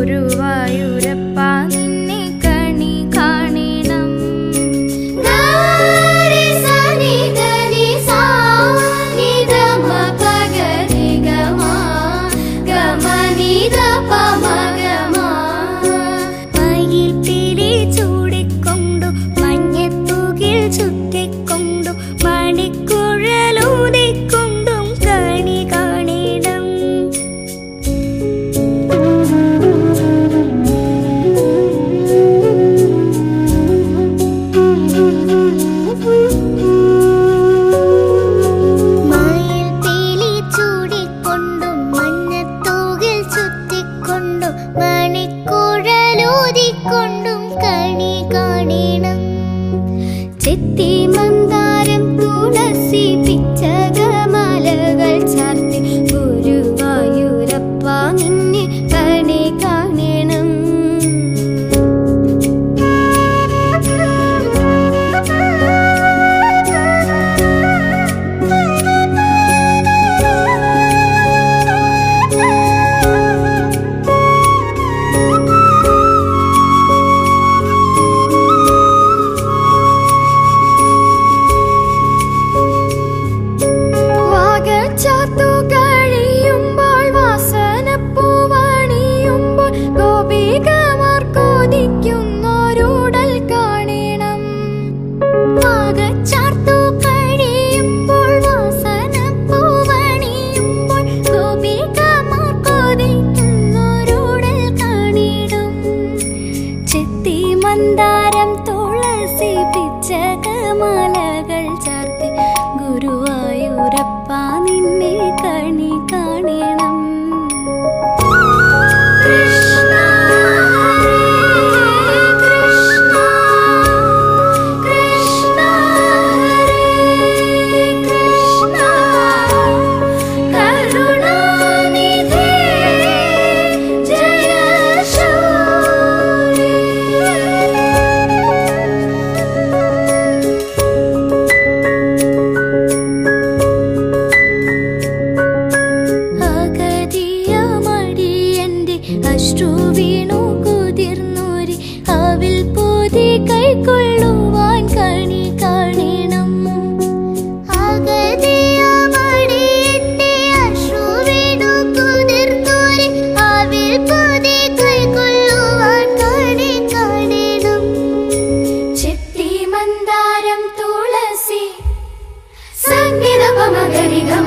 ഗുരുവായൂരപ്പാ മണിക്കുഴലോതിക്കൊണ്ടും കണി കാണണം. ചെത്തി മന്ദ മന്ദാരം തുളസി പിച്ചകമാലകൾ ചാർത്തി ഗുരുവായൂരപ്പ సరిగమ